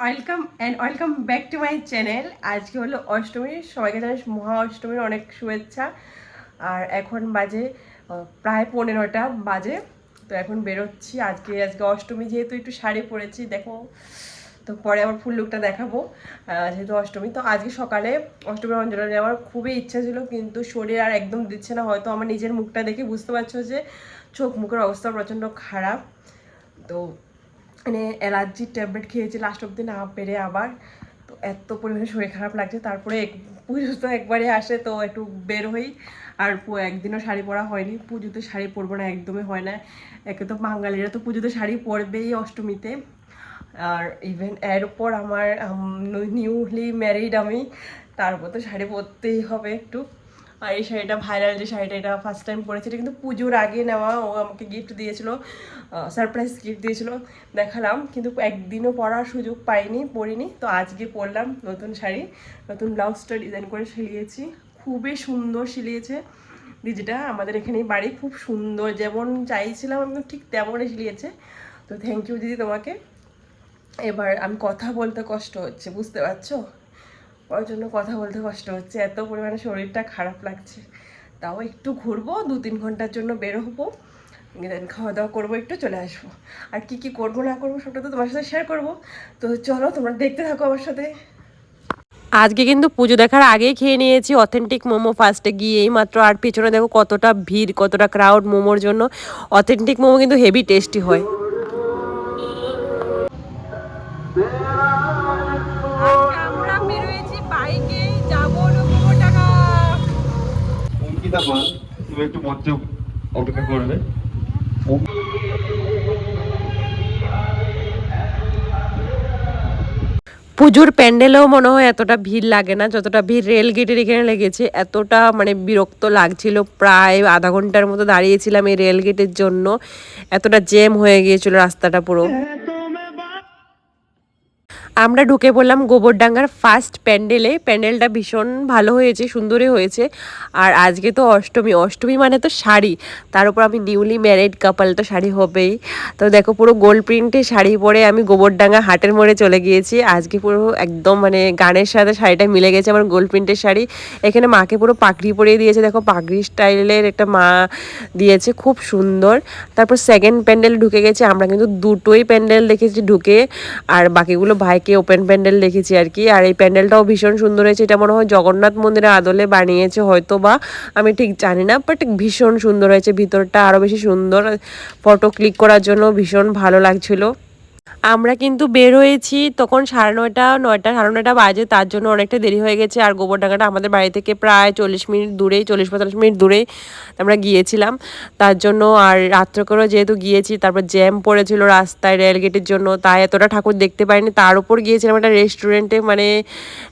Welcome and welcome back to my channel আজকে হলো অষ্টমী, সবাইকে জানিস মহা অষ্টমীর অনেক শুভেচ্ছা। আর এখন বাজে প্রায় পনেরোটা বাজে। তো এখন বেরোচ্ছি। আজকে আজকে অষ্টমী যেহেতু একটু শাড়ি পরেছি, দেখো। তো পরে আবার ফুল লুকটা দেখাবো। যেহেতু অষ্টমী, তো আজকে সকালে অষ্টমীর অঞ্জলি নেওয়ার খুবই ইচ্ছা ছিল, কিন্তু শরীর আর একদম দিচ্ছে না। হয়তো আমার নিজের মুখটা দেখে বুঝতে পারছ যে চোখ মুখের অবস্থা প্রচণ্ড খারাপ। তো মানে অ্যালার্জির ট্যাবলেট খেয়েছি লাস্ট অব্দি না পেরে আবার। তো এত পরিমাণে শরীর খারাপ লাগছে। তারপরে এক- পুজো তো একবারে আসে, তো একটু বের হই। আর একদিনও শাড়ি পরা হয়নি। পুজোতে শাড়ি পরবো না, একদমই হয় না। একে তো বাঙালিরা তো পুজোতে শাড়ি পরবেই অষ্টমীতে। আর ইভেন এর উপর আমার নিউলি ম্যারিড আমি তারপর তো শাড়ি পরতেই হবে একটু। আর এই শাড়িটা ভাইরাল যে শাড়িটা এটা ফার্স্ট টাইম পরেছি এটা কিন্তু পুজোর আগে নেওয়া, ও আমাকে গিফট দিয়েছিল সারপ্রাইজ গিফট দিয়েছিল, দেখালাম, কিন্তু একদিনও পরার সুযোগ পাইনি, পরিনি, তো আজকে পরলাম নতুন শাড়ি, নতুন ব্লাউজটা ডিজাইন করে সিলিয়েছি, খুবই সুন্দর সিলিয়েছে, দিদিটা আমাদের এখানেই বাড়ি, খুব সুন্দর, যেমন চাইছিলাম একদম ঠিক তেমনই সিলিয়েছে, তো থ্যাংক ইউ দিদি তোমাকে, এবার আমি কথা বলতে কষ্ট হচ্ছে, বুঝতে পারছ? ওর জন্য কথা বলতে কষ্ট হচ্ছে। এত পরিমাণে শরীরটা খারাপ লাগছে। তাও একটু ঘুরবো, দু তিন ঘণ্টার জন্য বের হব। দেন খাওয়া দাওয়া করব, একটু চলে আসব। আর কি কি করব, না করব, সবটা তো তোমার সাথে শেয়ার করব। তো চলো, তোমরা দেখতে থাকো আমার সাথে। আজকে কিন্তু পুজো দেখার আগেই খেয়ে নিয়েছি অথেন্টিক মোমো ফার্স্টে গিয়েই মাত্র আর পেছনে দেখো কতটা ভিড়, কতটা ক্রাউড মোমোর জন্য। অথেন্টিক মোমো কিন্তু হেভি টেস্টি হয়। অপেক্ষা করবে। পুজোর প্যান্ডেলেও মনে হয় এতটা ভিড় লাগে না, যতটা ভিড় রেল গেটের এখানে লেগেছে, এতটা মানে বিরক্ত লাগছিল। প্রায় আধা ঘণ্টার মতো দাঁড়িয়েছিলাম এই রেল গেটের জন্য, এতটা জ্যাম হয়ে গিয়েছিল রাস্তাটা পুরো। আমরা ঢুকে পড়লাম গোবরডাঙ্গার ফার্স্ট প্যান্ডেলে প্যান্ডেলটা ভীষণ ভালো হয়েছে, সুন্দরই হয়েছে। আর আজকে তো অষ্টমী অষ্টমী মানে তো শাড়ি। তার উপর আমি নিউলি ম্যারিড কাপাল তো শাড়ি হবেই। তো দেখো পুরো গোল্ড প্রিন্টে শাড়ি পরে আমি গোবরডাঙ্গা হাটের মোড়ে চলে গিয়েছি। আজকে পুরো একদম মানে গানের সাথে শাড়িটা মিলে গেছে আমার গোল্ড প্রিন্টের শাড়ি। এখানে মাকে পুরো পাগড়ি পরিয়ে দিয়েছে। দেখো পাগড়ি স্টাইলের একটা মা দিয়েছে, খুব সুন্দর। তারপর সেকেন্ড প্যান্ডেল ঢুকে গেছে। আমরা কিন্তু দুটোই প্যান্ডেল দেখেছি ঢুকে। আর বাকিগুলো ভাইকে ওপেন প্যান্ডেল দেখেছি আর কি। আর এই প্যান্ডেলটাও ভীষণ সুন্দর হয়েছে। এটা মনে হয় জগন্নাথ মন্দিরের আদলে বানিয়েছে হয়তো বা আমি ঠিক জানি না বাট ভীষণ সুন্দর হয়েছে। ভিতরটা আরও বেশি সুন্দর ফটো ক্লিক করার জন্য ভীষণ ভালো লাগছিল। আমরা কিন্তু বের হয়েছি তখন সাড়ে নয়টা নয়টা, সাড়ে নয়টা বাজে, তার জন্য অনেকটা দেরি হয়ে গেছে। আর গোবরডাঙ্গাটা আমাদের বাড়ি থেকে প্রায় চল্লিশ মিনিট দূরেই, চল্লিশ পঁয়তাল্লিশ মিনিট দূরেই আমরা গিয়েছিলাম। তার জন্য আর রাত্র করেও যেহেতু গিয়েছি, তারপর জ্যাম পড়েছিল রাস্তায় রেলগেটের জন্য, তাই এতটা ঠাকুর দেখতে পাইনি। তার উপর গিয়েছিলাম একটা রেস্টুরেন্টে মানে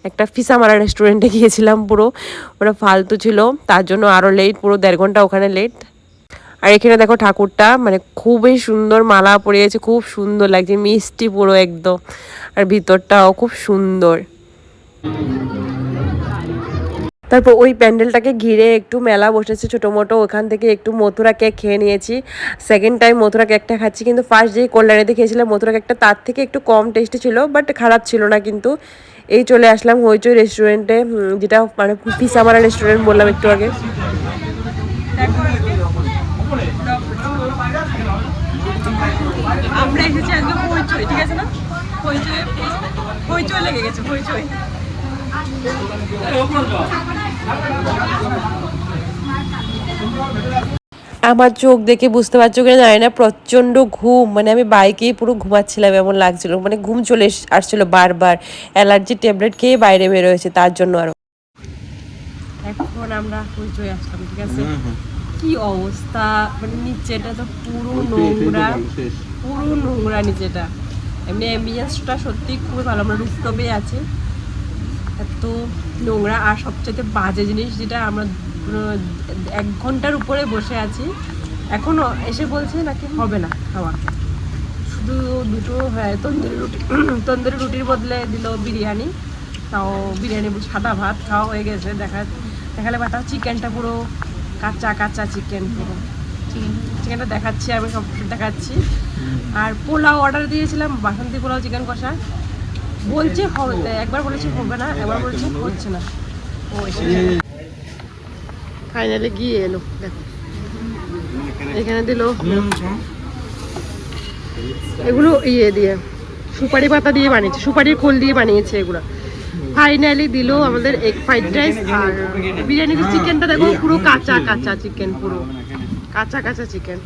একটা ফিসামারা রেস্টুরেন্টে গিয়েছিলাম পুরো। ওটা ফালতু ছিল, তার জন্য আরও লেট পুরো দেড় ঘণ্টা ওখানে লেট আর এখানে দেখো ঠাকুরটা মানে খুবই সুন্দর মালা পরিয়েছে, খুব সুন্দর লাগছে, মিষ্টি পুরো একদম। আর ভিতরটাও খুব সুন্দর। তারপর ওই প্যান্ডেলটাকে ঘিরে একটু মেলা বসেছে ছোটো মোটো, ওখান থেকে একটু মথুরা কেক খেয়ে নিয়েছি। সেকেন্ড টাইম মথুরা কেকটা খাচ্ছি, কিন্তু ফার্স্ট যেই কল্যাণীতে খেয়েছিলাম মথুরা কেকটা তার থেকে একটু কম টেস্টি ছিল বাট খারাপ ছিল না কিন্তু। এই চলে আসলাম হইচই রেস্টুরেন্টে যেটা মানে পিসামারা রেস্টুরেন্ট বললাম একটু আগে আমরা এসেছি একদম হইচই ঠিক আছে না হইচই হইচই লেগে গেছে হইচই আমার চোখ দেখে বুঝতে পারছ কিনা জানি না প্রচণ্ড ঘুম মানে আমি বাইকেই পুরো ঘুমাচ্ছিলাম এমন লাগছিল। মানে ঘুম চলে এস- আসছিল বারবার অ্যালার্জি ট্যাবলেট খেয়ে বাইরে বের হয়েছে তার জন্য আরও। এখন আমরা হইচই আসলাম ঠিক আছে? কি অবস্থা? মানে নিচেটা তো পুরো নোংরা। পুরো নোংরা নিচেটা। এমনি অ্যাম্বিয়েন্সটা সত্যি খুবই ভালো, আমরা রুফটপে আছে। এত নোংরা আর সবচেয়ে বাজে জিনিস যেটা আমরা এক ঘণ্টার উপরে বসে আছি এখনও এসে বলছে নাকি হবে না খাওয়া। শুধু দুটো হ্যাঁ তন্দুরি রুটি, তন্দুরি রুটির বদলে দিল বিরিয়ানি, তাও বিরিয়ানি সাদা ভাত, খাওয়া হয়ে গেছে, দেখা দেখালে বাটা চিকেনটা পুরো কাঁচা কাঁচা চিকেন পুরো। চিকেনটা দেখাচ্ছি, আমি সব দেখাচ্ছি। আর পোলাও অর্ডার দিয়েছিলাম, বাসন্তী পোলাও চিকেন কষা। বলছে একবার বলেছে হবে না, একবার বলেছে হচ্ছে না। ও ফাইনালি গিয়ে এলো এখানে দিল এগুলো ইয়ে দিয়ে, সুপারি পাতা দিয়ে বানিয়েছে, সুপারির খোল দিয়ে বানিয়েছে এগুলো। ফাইনালি দিল আমাদের এগ ফ্রাইড রাইস আর বিরিয়ানিতে চিকেনটা দেখো পুরো কাঁচা কাঁচা চিকেন পুরো। কাঁচা কাঁচা চিকেন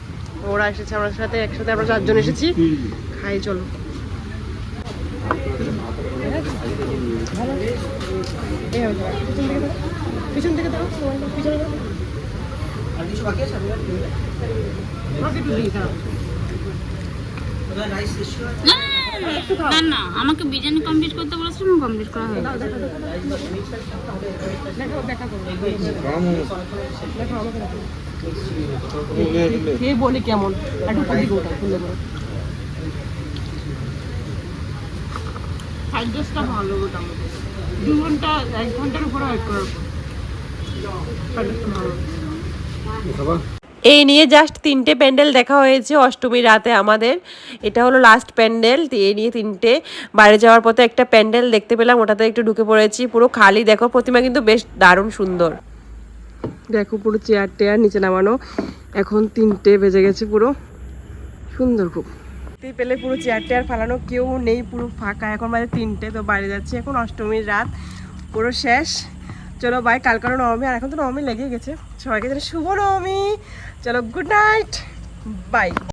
ওরা এসেছে আমার সাথে একসাথে আমরা চারজন এসেছি খাই চলো পিছন থেকে দাও পিছনে। না না আমাকে বিরিয়ানি কমপ্লিট করতে বলেছিলাম কমপ্লিট করা হয়ে গেছে। কে বলে কেমন? একটু পুরি গোটা খুলে বলো ফ্রাইড ভালো মোটামুটি। দু ঘণ্টা এক ঘণ্টার উপরে ওয়েট করার পর। ফ্রাইড রাইসটা ভালো। এই নিয়ে জাস্ট তিনটে প্যান্ডেল দেখা হয়েছে অষ্টমীর রাতে আমাদের। এটা হলো লাস্ট প্যান্ডেল এই নিয়ে তিনটে। বাইরে যাওয়ার পথে একটা প্যান্ডেল দেখতে পেলাম ওটাতে একটু ঢুকে পড়েছি। পুরো খালি দেখো প্রতিমা কিন্তু বেশ দারুণ সুন্দর। দেখো পুরো চেয়ার টেয়ার নিচে নামানো। এখন তিনটে বেজে গেছে পুরো। সুন্দর খুব। পেলে পুরো চেয়ার টেয়ার ফালানো, কেউ নেই, পুরো ফাঁকা। এখন বাজে তিনটে, তো বাড়ি যাচ্ছে এখন, অষ্টমীর রাত। পুরো শেষ। চলো বাই কালকারও নবমী। আর এখন তো নবমী লেগে গেছে। সবাইকে শুভ নবমী। চলো গুড নাইট বাই